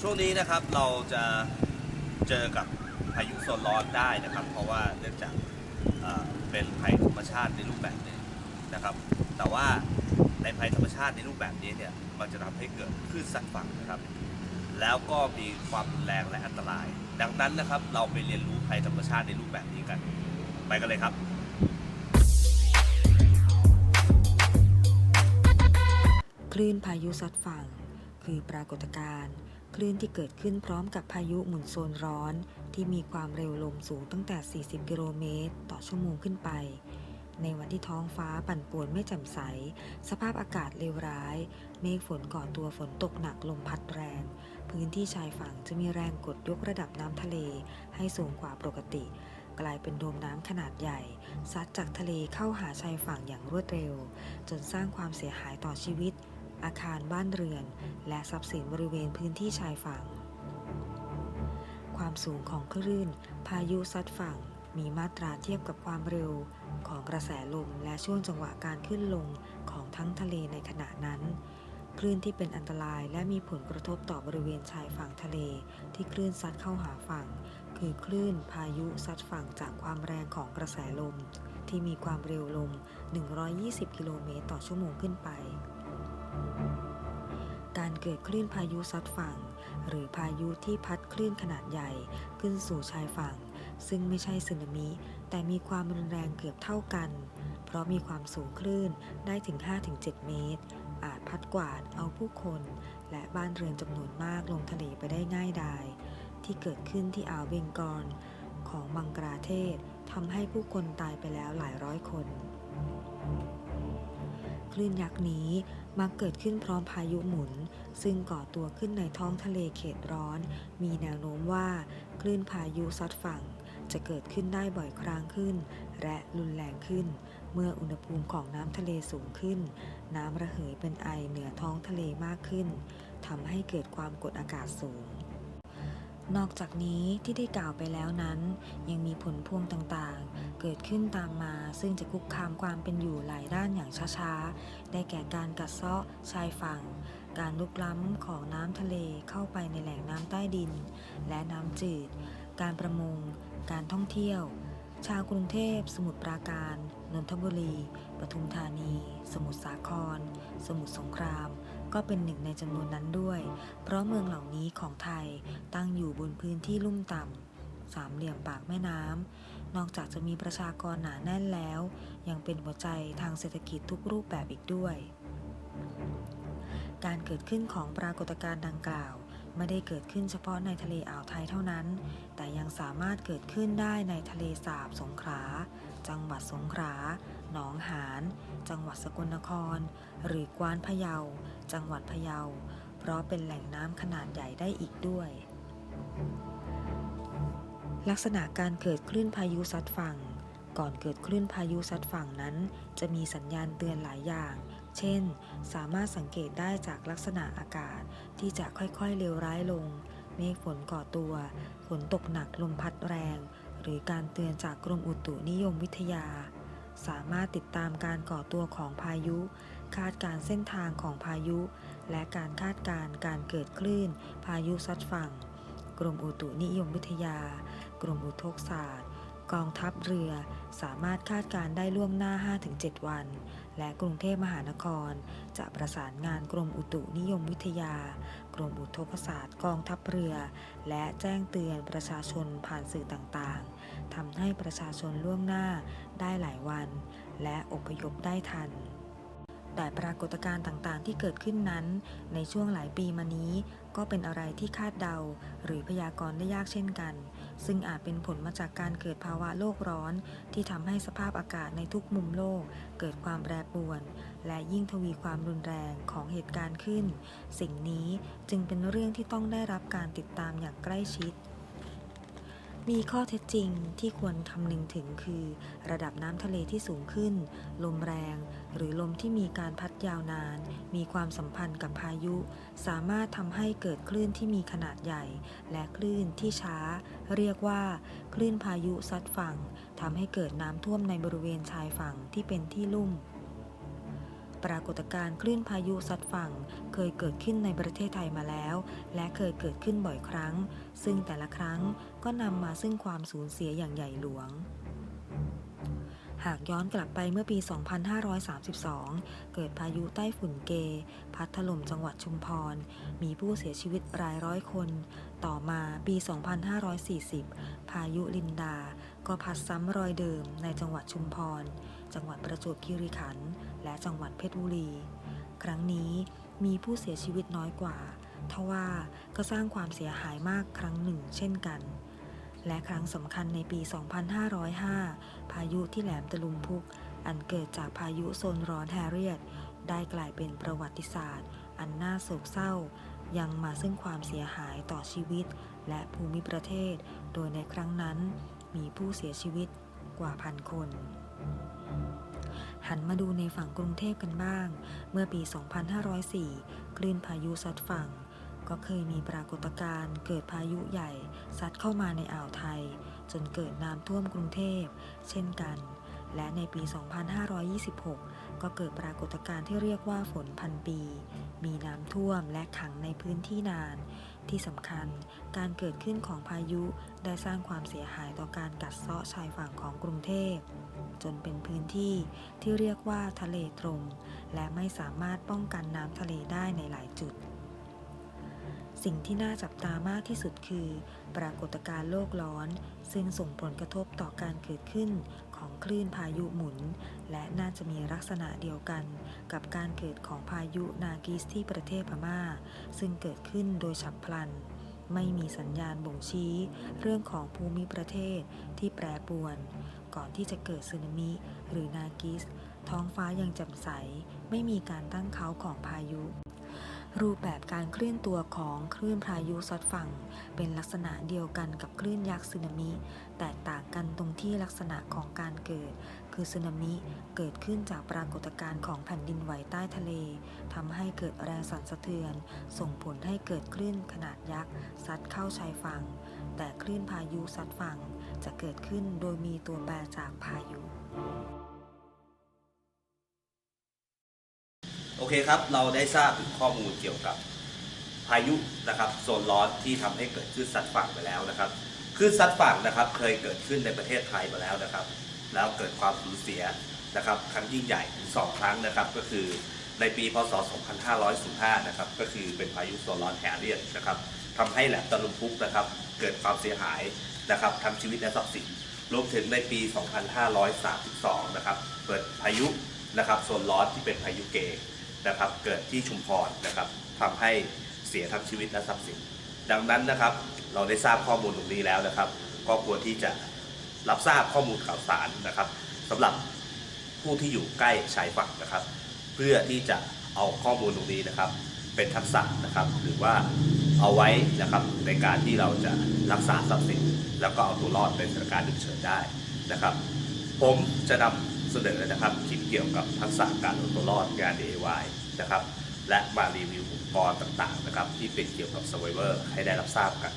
ช่วงนี้นะครับเราจะเจอกับพายุโซนร้อนได้นะครับ เพราะว่าเนื่องจากเป็นภัยธรรมชาติในรูปแบบหนึ่งนะครับ แต่ว่าในภัยธรรมชาติในรูปแบบนี้เนี่ยมันจะทำให้เกิดคลื่นซัดฝั่งนะครับ แล้วก็มีความรุนแรงและอันตราย ดังนั้นนะครับเราไปเรียนรู้ภัยธรรมชาติในรูปแบบนี้กัน ไปกันเลยครับคลื่นพายุซัดฝั่ง คือปรากฏการณ์คลื่นที่เกิดขึ้นพร้อมกับพายุหมุนโซนร้อน ที่มีความเร็วลมสูงตั้งแต่ 40 กิโลเมตร ต่อชั่วโมงขึ้นไป ในวันที่ท้องฟ้าปั่นป่วนไม่แจ่มใส สภาพอากาศเลวร้าย เมฆฝนก่อตัวฝนตกหนักลมพัดแรง พื้นที่ชายฝั่งจะมีแรงกดยกระดับน้ำทะเลให้สูงกว่าปกติ กลายเป็นโดมน้ำขนาดใหญ่ ซัดจากทะเลเข้าหาชายฝั่งอย่างรวดเร็ว จนสร้างความเสียหายต่อชีวิต อาคารบ้านเรือน และทรัพย์สินบริเวณพื้นที่ชายฝั่ง ความสูงของคลื่น พายุซัดฝั่ง มีมาตราเทียบกับความเร็วของกระแสลมและช่วงจังหวะการขึ้นลงของทั้งทะเลในขณะนั้น คลื่นที่เป็นอันตรายและมีผลกระทบต่อบริเวณชายฝั่งทะเลที่คลื่นซัดเข้าหาฝั่ง คือคลื่นพายุซัดฝั่งจากความแรงของกระแสลม ที่มีความเร็วลม 120 กิโลเมตรต่อชั่วโมงขึ้นไป เกิดคลื่นพายุซัดฝั่ง หรือพายุที่พัดคลื่นขนาดใหญ่ขึ้นสู่ชายฝั่ง ซึ่งไม่ใช่สึนามิ แต่มีความรุนแรงเกือบเท่ากัน เพราะมีความสูงคลื่นได้ถึง 5-7 เมตร อาจพัดกวาดเอาผู้คน และบ้านเรือนจำนวนมากลงทะเลไปได้ง่ายดาย ที่เกิดขึ้นที่อ่าวเบงกอลของบังกลาเทศทำให้ผู้คนตายไปแล้วหลายร้อยคน คลื่นยักษ์นี้มักเกิดขึ้นพร้อมพายุหมุน ซึ่งก่อตัวขึ้นในท้องทะเลเขตร้อน มีแนวโน้มว่า คลื่นพายุซัดฝั่ง จะเกิดขึ้นได้บ่อยครั้งขึ้น และรุนแรงขึ้น เมื่ออุณหภูมิของน้ำทะเลสูงขึ้น น้ำระเหยเป็นไอเหนือท้องทะเลมากขึ้นทำให้เกิดความกดอากาศสูง นอกจากนี้ที่ได้กล่าวไปแล้วนั้น ยังมีผลพวงต่างๆ เกิดขึ้นตามมาซึ่งจะคุกคามความเป็นอยู่หลายด้านอย่างช้าๆ ได้แก่การกัดเซาะชายฝั่ง การลุกล้ำของน้ำทะเลเข้าไปในแหล่งน้ำใต้ดิน และน้ำจืด การประมง การท่องเที่ยว ชาวกรุงเทพ สมุทรปราการ นนทบุรี ปทุมธานี สมุทรสาคร สมุทรสงคราม ก็เป็นหนึ่งในจำนวนนั้นด้วย เพราะเมืองเหล่านี้ของไทยตั้งอยู่บนพื้นที่ลุ่มต่ำสามเหลี่ยมปากแม่น้ำนอกจากจะมีประชากรหนาแน่นแล้ว ยังเป็นหัวใจทางเศรษฐกิจทุกรูปแบบอีกด้วย การเกิดขึ้นของปรากฏการณ์ดังกล่าวไม่ได้เกิดขึ้นเฉพาะในทะเลอ่าวไทยเท่านั้น แต่ยังสามารถเกิดขึ้นได้ในทะเลสาบสงขลา จังหวัดสงขลา หนองหาน จังหวัดสกลนคร หรือกวานพะเยา จังหวัดพะเยา เพราะเป็นแหล่งน้ำขนาดใหญ่ได้อีกด้วย ลักษณะการเกิดคลื่นพายุซัดฝั่ง ก่อนเกิดคลื่นพายุซัดฝั่งนั้น จะมีสัญญาณเตือนหลายอย่าง เช่น สามารถสังเกตได้จากลักษณะอากาศที่จะค่อยๆเลวร้ายลง เมฆฝนก่อตัว ฝนตกหนักลมพัดแรง หรือการเตือนจากกรมอุตุนิยมวิทยาสามารถติดตามการก่อตัวของพายุ คาดการเส้นทางของพายุ และการคาดการการเกิดคลื่น พายุซัดฝั่ง กรมอุตุนิยมวิทยา กรมอุทกศาสตร์ กองทัพเรือ สามารถคาดการได้ล่วงหน้า 5-7 วัน และกรุงเทพมหานคร จะประสานงานกรมอุตุนิยมวิทยา กรมอุทกศาสตร์กองทัพเรือ และแจ้งเตือนประชาชนผ่านสื่อต่างๆทำให้ประชาชนล่วงหน้าได้หลายวัน และอพยพได้ทัน แต่ปรากฏการณ์ต่างๆ ที่เกิดขึ้นนั้น ในช่วงหลายปีมานี้ ก็เป็นอะไรที่คาดเดา หรือพยากรณ์ได้ยากเช่นกัน ซึ่งอาจเป็นผลมาจากการเกิดภาวะโลกร้อน ที่ทำให้สภาพอากาศในทุกมุมโลก เกิดความแปรปรวน และยิ่งทวีความรุนแรงของเหตุการณ์ขึ้น สิ่งนี้จึงเป็นเรื่องที่ต้องได้รับการติดตามอย่างใกล้ชิดมีข้อเท็จจริงที่ควรคำนึงถึงคือ ระดับน้ำทะเลที่สูงขึ้น ลมแรง หรือ ที่มีการพัดยาวนาน มีความสัมพันธ์กับพายุ สามารถทำให้เกิดคลื่นที่มีขนาดใหญ่ และคลื่นที่ช้า เรียกว่า คลื่นพายุซัดฝั่งทำให้เกิดน้ำท่วมในบริเวณชายฝั่งที่เป็นที่ลุ่ม ปรากฏการณ์คลื่นพายุซัดฝั่งเคยเกิดขึ้นในประเทศไทยมาแล้ว และเคยเกิดขึ้นบ่อยครั้ง ซึ่งแต่ละครั้งก็นำมาซึ่งความสูญเสียอย่างใหญ่หลวง หากย้อนกลับไปเมื่อปี 2532 เกิดพายุใต้ฝุ่นเก พัดถล่มจังหวัดชุมพร มีผู้เสียชีวิตรายร้อยคน ต่อมาปี 2540 พายุลินดา ก็พัดซ้ำรอยเดิมในจังหวัดชุมพร จังหวัดประจวบคีรีขันธ์และจังหวัดเพชรบุรี ครั้งนี้มีผู้เสียชีวิตน้อยกว่า ทว่าก็สร้างความเสียหายมากครั้งหนึ่งเช่นกัน และครั้งสำคัญในปี 2505 พายุที่แหลมตะลุมพุก อันเกิดจากพายุโซนร้อนแฮเรียต ได้กลายเป็นประวัติศาสตร์ อันน่าโศกเศร้า ยังมาซึ่งความเสียหายต่อชีวิต และภูมิประเทศ โดยในครั้งนั้นมีผู้เสียชีวิตกว่าพันคน หันมาดูในฝั่งกรุงเทพกันบ้าง เมื่อปี 2504 คลื่นพายุซัดฝั่ง ก็เคยมีปรากฏการณ์เกิดพายุใหญ่ซัดเข้ามาในอ่าวไทย จนเกิดน้ำท่วมกรุงเทพ เช่นกัน และในปี 2526 ก็เกิดปรากฏการณ์ที่เรียกว่าฝนพันปี มีน้ำท่วมและขังในพื้นที่นาน ที่สำคัญการเกิดขึ้นของพายุได้สร้างความเสียหายต่อการกัดเซาะชายฝั่งของกรุงเทพจนเป็นพื้นที่ที่เรียกว่าทะเลตรง และไม่สามารถป้องกันน้ำทะเลได้ในหลายจุด สิ่งที่น่าจับตามากที่สุดคือ ปรากฏการณ์โลกร้อน ซึ่งส่งผลกระทบต่อการเกิดขึ้นของคลื่นพายุหมุน และน่าจะมีลักษณะเดียวกัน กับการเกิดของพายุนากิสที่ประเทศพม่า ซึ่งเกิดขึ้นโดยฉับพลัน ไม่มีสัญญาณบ่งชี้ เรื่องของภูมิประเทศที่แปรปรวน ก่อนที่จะเกิดสึนามิหรือนากิส ท้องฟ้ายังแจ่มใส ไม่มีการตั้งเขาของพายุ รูปแบบการเคลื่อนตัวของคลื่นพายุซัดฝั่ง เป็นลักษณะเดียวกันกับคลื่นยักษ์สึนามิ แตกต่างกันตรงที่ลักษณะของการเกิด คือสึนามิเกิดขึ้นจากปรากฏการณ์ของแผ่นดินไหวใต้ทะเลทำให้เกิดแรงสั่นสะเทือน ส่งผลให้เกิดคลื่นขนาดยักษ์ซัดเข้าชายฝั่ง แต่คลื่นพายุซัดฝั่งจะเกิดขึ้นโดยมีตัวแปรจากพายุ โอเคครับ เราได้ทราบถึงข้อมูลเกี่ยวกับพายุนะครับโซนร้อนที่ทำให้เกิดคลื่นซัดฝั่งไปแล้วนะครับคลื่นซัดฝั่งนะครับเคยเกิดขึ้นในประเทศไทยมาแล้วนะครับ แล้วเกิดความสูญเสียนะครับครั้งยิ่งใหญ่ถึงสองครั้งนะครับก็คือในปีพศ 2505 นะครับก็คือเป็นพายุโซนร้อนแฮร์เรียตนะครับทำให้แหลมตะลุมพุกนะครับเกิดความเสียหายนะครับทั้งชีวิตและทรัพย์สินรวมถึงในปี 2532 นะครับเปิดพายุนะครับโซนร้อนที่เป็นพายุเก นะครับเกิดที่ชุมพรนะครับทำให้เสียทั้งชีวิตและทรัพย์สิน ดังนั้นนะครับ เราได้ทราบข้อมูลตรงนี้แล้วนะครับ ก็ควรที่จะรับทราบข้อมูลข่าวสารนะครับสำหรับผู้ที่อยู่ใกล้ชายฝั่งนะครับ เพื่อที่จะเอาข้อมูลตรงนี้นะครับ เป็นทักษะนะครับ หรือว่าเอาไว้นะครับในการที่เราจะรักษาทรัพย์สิน แล้วก็เอาตัวรอดในสถานการณ์ฉุกเฉินได้นะครับ ผมจะนำ สนอนะครับคลิปเกี่ยวกับทักษะการเอาตัวรอดงาน DIY นะครับ และมารีวิวอุปกรณ์ต่างๆนะครับ ที่เป็นเกี่ยวกับ Survivor ให้ได้รับทราบกัน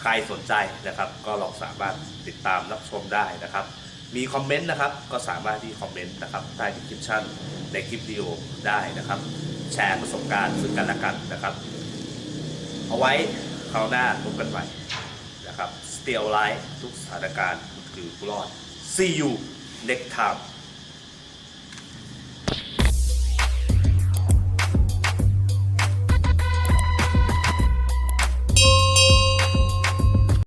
ใครสนใจนะครับ ก็ลองสามารถติดตามรับชมได้นะครับ มีคอมเมนต์นะครับ ก็สามารถที่คอมเมนต์นะครับใต้ description ในคลิปวิดีโอได้นะครับ แชร์ประสบการณ์ซึ่งกันและกันนะครับ เอาไว้คราวหน้าพบกันใหม่นะครับ Still Life ทุกสถานการณ์คือผู้รอด See you next time